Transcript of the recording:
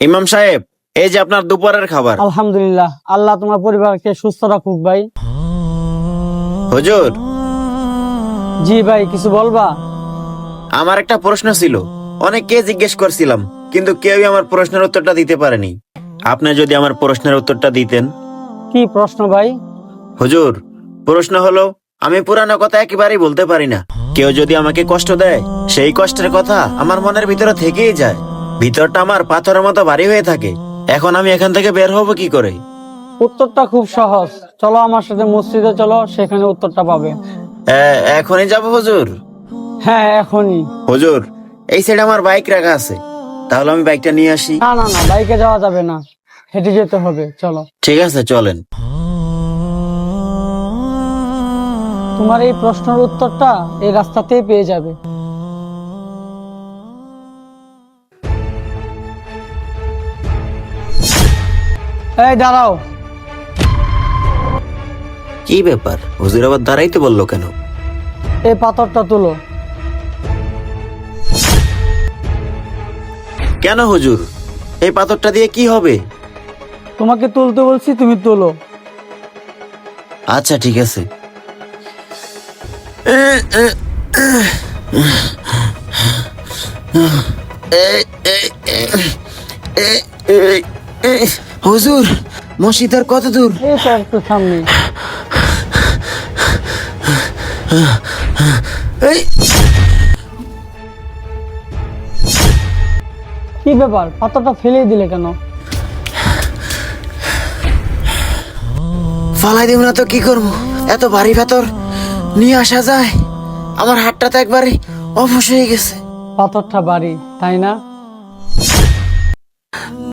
ইমাম সাহেব এই যে আপনার দুপুরের খাবার। আলহামদুলিল্লাহ আল্লাহ তোমার পরিবারকে সুস্থ রাখুক ভাই। হুজুর জি ভাই কিছু বলবা? আমার একটা প্রশ্ন ছিল অনেককে জিজ্ঞেস করছিলাম কিন্তু কেউই আমার প্রশ্নের উত্তরটা দিতে পারেনি। আপনি যদি আমার প্রশ্নের উত্তরটা দিতেন। কি প্রশ্ন ভাই? হুজুর প্রশ্ন হলো আমি পুরানো কথা একেবারেই বলতে পারি না। কেউ যদি আমাকে কষ্ট দেয় সেই কষ্টের কথা আমার মনের ভিতরে থেকেই যায়। ভিতরটা আমার পাথরের মতো ভারী হয়ে থাকে। এখন আমি এখান থেকে বের হব কি করে? উত্তরটা খুব সহজ। চলো আমার সাথে মসজিদে চলো সেখানে উত্তরটা পাবে। এ- এখনই যাব হুজুর? হ্যাঁ এখনই। হুজুর এই সাইডে আমার বাইক রাখা আছে। তাহলে আমি বাইকটা নিয়ে আসি। না না না বাইকে যাওয়া যাবে না। হেঁটে যেতে হবে চলো। ঠিক আছে চলেন। তোমার এই প্রশ্নের উত্তরটা এই রাস্তাতেই পেয়ে যাবে। এই দাঁড়াও কি ব্যাপার হুজুর আবার দাঁড়াইতে বলল কেন এই পাথরটা তুলো কেন হুজুর এই পাথরটা দিয়ে কি হবে তোমাকে তুলতে বলছি তুমি তুলো আচ্ছা ঠিক আছে হুজুর মসজিদ আর কত দূর? একটু সামনে এই, কি ব্যাপার? পাথরটা ফেলে দিলে কেন? ফালাই দিব না তো কি করব? এত ভারী পাথর নিয়ে আসা যায়? আমার হাতটা তো একবারে অবশ হয়ে গেছে। পাথরটা বাড়ি তাই না?